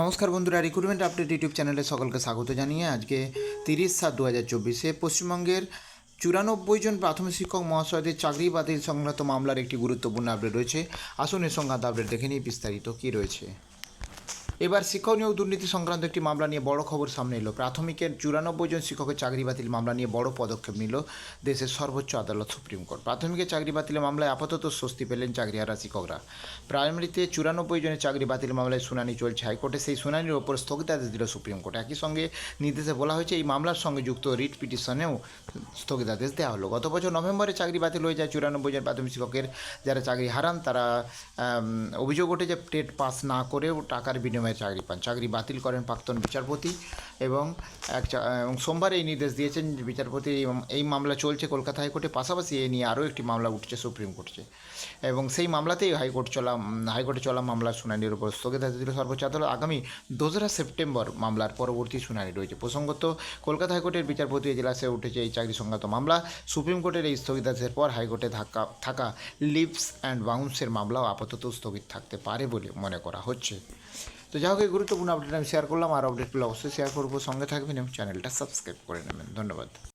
নমস্কার বন্ধুরা recruitment update YouTube চ্যানেলে সকলকে স্বাগত জানিয়ে আজকে তিরিশ সাত দু হাজার চব্বিশে পশ্চিমবঙ্গের চুরানব্বই জন প্রাথমিক শিক্ষক মহাশয়দের চাকরি বাতিল সংক্রান্ত মামলার একটি গুরুত্বপূর্ণ আপডেট রয়েছে। আসুন এ সংক্রান্ত আপডেট দেখে নিয়ে বিস্তারিত কী রয়েছে। এবার শিক্ষক নিয়োগ দুর্নীতি সংক্রান্ত একটি মামলা নিয়ে বড় খবর সামনে এলো। প্রাথমিকের চুরানব্বই জন শিক্ষকের চাকরি বাতিল মামলা নিয়ে বড় পদক্ষেপ নিল দেশের সর্বোচ্চ আদালত সুপ্রিম কোর্ট। প্রাথমিকের চাকরি বাতিলের মামলায় আপাতত স্বস্তি পেলেন চাকরিহারা শিক্ষকরা। প্রাইমারিতে চুরানব্বই জনের চাকরি বাতিল মামলায় শুনানি চলছে হাইকোর্টে। সেই শুনানির ওপর স্থগিতাদেশ দিল সুপ্রিম কোর্ট। একই সঙ্গে নির্দেশে বলা হয়েছে, এই মামলার সঙ্গে যুক্ত রিট পিটিশনেও স্থগিতাদেশ দেওয়া হলো। গত বছর নভেম্বরে চাকরি বাতিল হয়ে যায় চুরানব্বই জন প্রাথমিক শিক্ষকের। যারা চাকরি হারান, তারা অভিযোগ ওঠে যে টেট পাস না করেও টাকার বিনিময়ে চাকরি পান। চাকরি বাতিল করেন প্রাক্তন বিচারপতি এবং এক এবং সোমবার এই নির্দেশ দিয়েছেন বিচারপতি এই- এই মামলা চলছে কলকাতা হাইকোর্টে। পাশাপাশি এ নিয়ে আরও একটি মামলা উঠছে সুপ্রিম কোর্টে। এবং সেই মামলাতেই হাইকোর্ট চলা হাইকোর্টে চলা মামলার শুনানির উপর স্থগিতাদেশ দিল সর্বোচ্চ আদালত আগামী দোসরা সেপ্টেম্বর মামলার পরবর্তী শুনানি রয়েছে। প্রসঙ্গত, কলকাতা হাইকোর্টের বিচারপতি এজলাসে উঠেছে এই চাকরি সংক্রান্ত মামলা। সুপ্রিম কোর্টের এই স্থগিতাদেশের পর হাইকোর্টে থাকা থাকা লিপস অ্যান্ড বাউন্সের মামলাও আপাতত স্থগিত থাকতে পারে বলে মনে করা হচ্ছে। তো যাই হোক, এই গুরুত্বপূর্ণ আপডেট আমি শেয়ার করলাম, আর আপডেটগুলো অবশ্যই শেয়ার করব। সঙ্গে থাকবেন এবং চ্যানেলটা সাবস্ক্রাইব করে নেবেন। ধন্যবাদ।